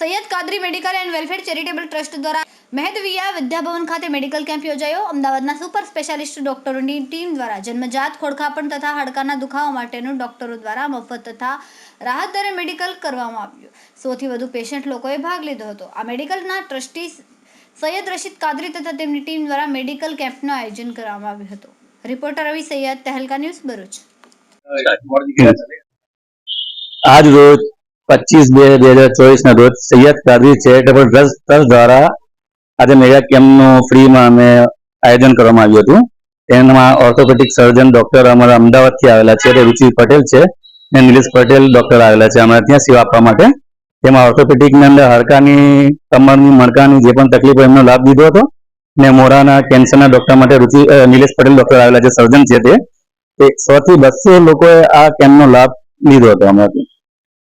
Syed Qadri medical and welfare charitable trust દ્વારા મહેદવિયા વિદ્યાભવન ખાતે medical camp યોજાયો. અમદાવાદના સુપર સ્પેશિયાલિસ્ટ ડોક્ટરોની ટીમ દ્વારા જન્મજાત ખોડખાપણ તથા હાડકાના દુખાવા માટેનું ડોક્ટરો દ્વારા મફત તથા રાહત દરે મેડિકલ કરવામાં આવ્યું. સૌથી વધુ પેશન્ટ લોકોએ ભાગ લીધો હતો. આ મેડિકલના ટ્રસ્ટી સૈયદ રશીદ કાદરી તથા તેમની ટીમ દ્વારા મેડિકલ કેમ્પનું આયોજન કરવામાં આવ્યું હતું. Reporter Ravi Syed, Tehelka news Bharuch. આજ રોજ પચીસ બે બે હજાર ચોવીસના રોજ Syed Qadri charitable trust trust દ્વારા આજે મેગા કેમ્પનું ફ્રીમાં અમે આયોજન કરવામાં આવ્યું હતું. તેમાં ઓર્થોપેડિક સર્જન ડોક્ટર અમારા અમદાવાદથી આવેલા છે તે રુચિ પટેલ છે અને નિલેશ પટેલ ડોક્ટર આવેલા છે. અમારા ત્યાં સેવા આપવા માટે. તેમાં ઓર્થોપેડિકની અંદર હડકાની, કમરની, મણકાની જે પણ તકલીફ એમનો લાભ લીધો હતો ને મોરાના કેન્સરના ડોક્ટર માટે રુચિ નિલેશ પટેલ ડોક્ટર આવેલા છે સર્જન છે તે સો થી બસો લોકોએ આ કેમ્પનો લાભ લીધો હતો અમારાથી.